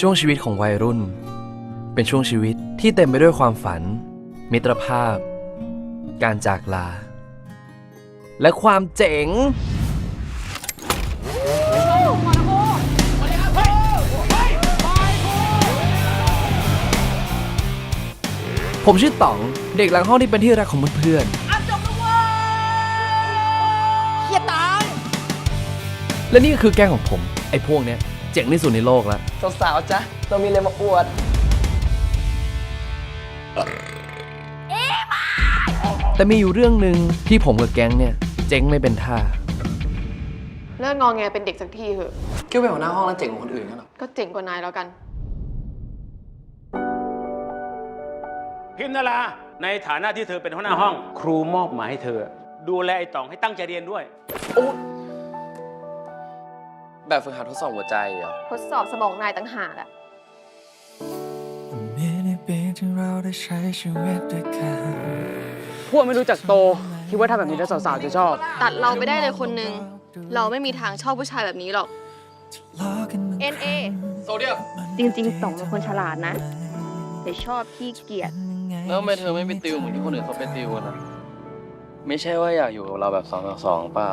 ช่วงชีวิตของวัยรุ่น เป็นช่วงชีวิตที่เต็มไปด้วยความฝัน มิตรภาพ การจากลา และความเจ๋ง ผมชื่อต๋อง เด็กหลังห้องที่เป็นที่รักของเพื่อนๆเฮียตายและนี่ก็คือแก๊งของผม ไอ้พวกเนี้ย เจ๋งที่สุดในโลกแล้ว สาวๆจ๊ะเรามีอะไรมาอวด แต่มีอยู่เรื่องหนึ่งที่ผมกับแก๊งเนี่ย เจ๊งไม่เป็นท่า เลิกงองแงเป็นเด็กสักทีเถอะ คิดว่าเป็นหัวหน้าห้องแล้วเจ๋งกว่าคนอื่นกันหรอก็เจ๋งกว่านายแล้วกัน พิมนาราในฐานะที่เธอเป็นหัวหน้าห้อง ครูมอบหมายให้เธอ ดูแลไอ้ต๋องให้ตั้งใจเรียนด้วย แบบฝึกหัดทดสอบหัวใจเหรอ ทดสอบสมองนายต่างหากอะมีในปีที่เราได้ใช้ชีวิตด้วยกันพวกไม่รู้จักโต คิดว่าทำแบบนี้แล้วสาวๆจะชอบ ตัดเราไปได้เลยคนหนึ่งเราไม่มีทางชอบผู้ชายแบบนี้หรอกล้อกันมัน NA โซเดียมจริงๆต่องเป็นคนฉลาดนะ แต่ชอบขี้เกียจแล้วทำไมเธอไม่ไปติวเหมือนที่คนอื่นเขาไปติวกันนะไม่ใช่ว่าอยากอยู่กับเราแบบสองต่อสองเปล่า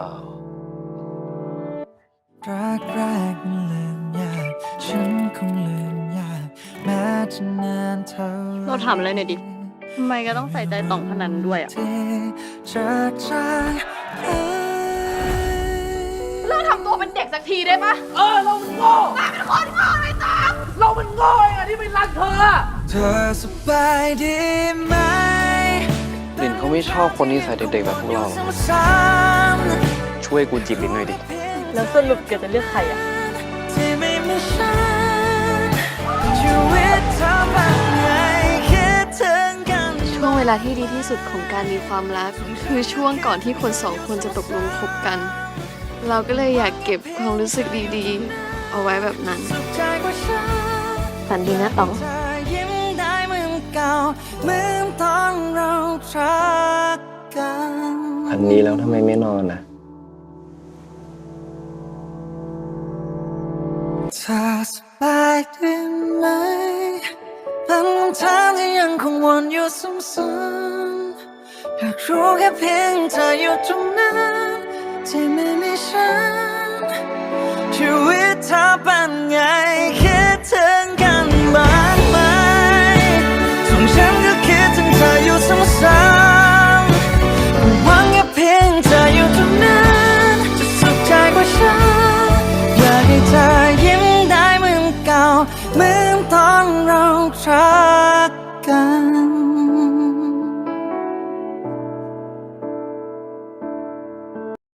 รักแรกมันลืมยาก ฉันคงลืมยาก แม้จะนานเท่าไหเราถามอะไรหน่อยดิทำไมก็ต้องใส่ใจต่องขนาดนั้นด้วยอะที่จากจากไปเลิกทำตัวเป็นเด็กสักทีได้ปะเธอสบายดีไหมลินเขาไม่ชอบคนที่ใส่เด็กๆแบบพวกเราซ้ำช่วยกูจีบลินหน่อยดิ แล้วสรุปแกจะเลือกใครอะๆที่ไม่มีฉันชีวิตเธอเป็นไงคิดถึงกันช่วงเวลาที่ดีที่สุดของการมีความรัก คือช่วงก่อนที่คนสองคนจะตกลงคบกัน เราก็เลยอยากเก็บความรู้สึกดีๆ เอาไว้แบบนั้นใจกว่าฉันฝันดีนะต่อง เธอยิ้มได้เหมือนเก่าเหมือนตอนเรารักกันอันนี้แล้วทำไมไม่นอนนะ เธอสบายดีไหมเป็นคำถามที่ยังคงวนอยู่ซ้ำๆอยากรู้แค่เพียงเธออยู่ตรงนั้นที่ไม่มีฉันชีวิตเธอเป็นไงคิดถึงกันบ้างไหมส่วนฉันก็คิดถึงเธออยู่ซ้ำๆหวังแค่เพียงเธออยู่ตรงนั้นจะสุขใจกว่าฉันอยากให้เธอ ยิ้